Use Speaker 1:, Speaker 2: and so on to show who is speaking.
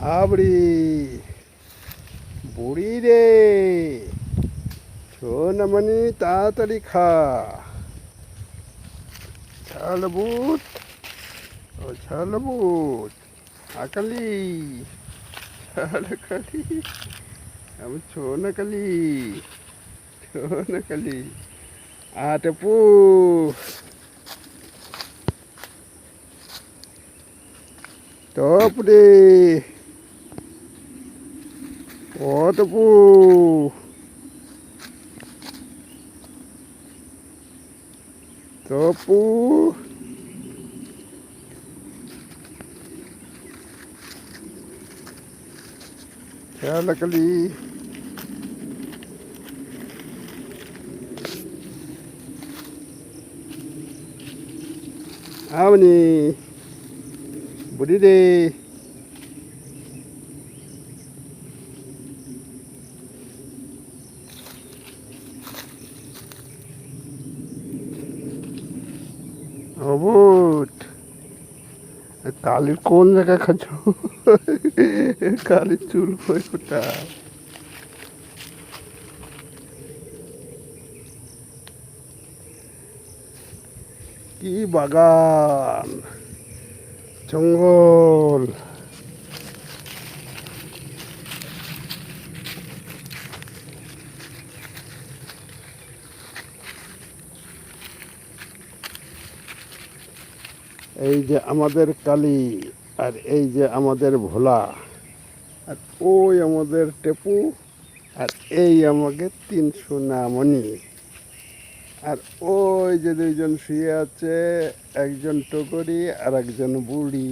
Speaker 1: বাবরি বুড়ি রে। সোনামণি তাড়াতাড়ি খা। ছাল বুট। ও ছাল বুট। আকালি। ছাল কালি। আমি সোনাকালি সোনাকালি আটপু Top đi. Ủa top u. Top u. Chào kali. Awani. বুড়ি রে অবুট কালির কোন জায়গায় খাচ্ছ? কালির চুল হয়ে ওটা কি বাগান? জঙ্গল। এই যে আমাদের কালী আর এই যে আমাদের ভোলা, আর ওই আমাদের টেপু, আর এই আমাকে তিন নামনি। আর ওই যে দুইজন শুয়ে আছে, একজন টকরি আর একজন বুড়ি।